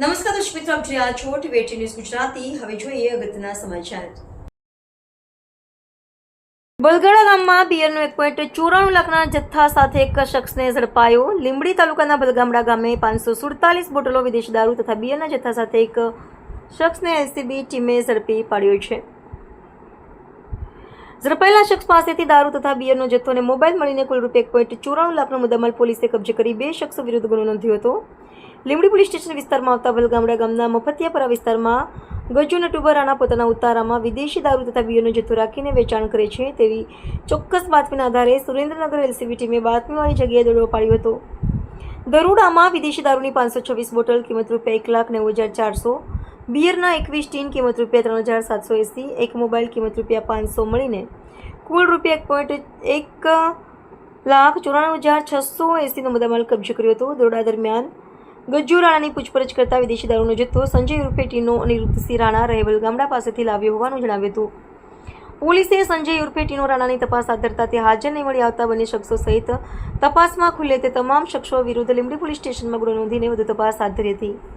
નમસ્કાર દર્શક મિત્રો, આપ જોઈ રહ્યા છો ટીવી ન્યૂઝ ગુજરાતી. હવે જોઈએ અગત્યના સમાચાર. બલગડા ગામમાં બિયરનું એક પોઈન્ટ ચોરાણું લાખના જથ્થા સાથે એક શખ્સને ઝડપાયો. લીંબડી તાલુકાના બલગામડા ગામે પાંચસો સુડતાલીસ બોટલો વિદેશી દારૂ તથા બિયરના જથ્થા સાથે એક શખ્સને એસીબી ટીમે ઝડપી પાડ્યો છે. ઝડપાયેલા શખ્સ પાસેથી દારૂ તથા બિયરનો જથ્થો અને મોબાઈલ મળીને કુલ રૂપિયા એક પોઈન્ટ ચોરાણું લાખનો મુદ્દામાલ પોલીસે કબજે કરી બે શખ્સો વિરુદ્ધ ગુનો નોંધ્યો હતો. લીંબડી પોલીસ સ્ટેશન વિસ્તારમાં આવતા વલગામડા ગામના મફતિયાપરા વિસ્તારમાં ગજુ નટુબર પોતાના ઉતારામાં વિદેશી દારૂ તથા બિયરનો જથ્થો રાખીને વેચાણ કરે છે તેવી ચોક્કસ બાતમીના આધારે સુરેન્દ્રનગર એલસીબી ટીમે બાતમીવાળી જગ્યાએ દોડો પાડ્યો હતો. દરોડામાં વિદેશી દારૂની પાંચસો છવ્વીસ બોટલ, કિંમત રૂપિયા એક લાખ નેવું હજાર ચારસો બિયરના એકવીસ ટીન કિંમત રૂપિયા ત્રણ હજાર સાતસો એંસી, એક મોબાઈલ કિંમત રૂપિયા પાંચસો મળીને કુલ રૂપિયા એક પોઈન્ટ એક લાખ ચોરાણું હજાર છસો એંસીનો મુદ્દામાલ કબજે કર્યો હતો. દોરડા દરમિયાન ગજ્જુ રાણાની પૂછપરછ કરતા વિદેશી દારૂનો જથ્થો સંજય ઉર્ફે ટીનો અનિરુદ્ધસિંહ રાણા રહેવલ ગામડા પાસેથી લાવ્યો હોવાનું જણાવ્યું હતું. પોલીસે સંજય ઉર્ફે ટીનો રાણાની તપાસ હાથ ધરતા તે હાજર નહીં મળી આવતા બંને શખ્સો સહિત તપાસમાં ખુલ્લે તે તમામ શખ્સો વિરુદ્ધ લીંબડી પોલીસ સ્ટેશનમાં ગુનો નોંધીને વધુ તપાસ હાથ ધરી હતી.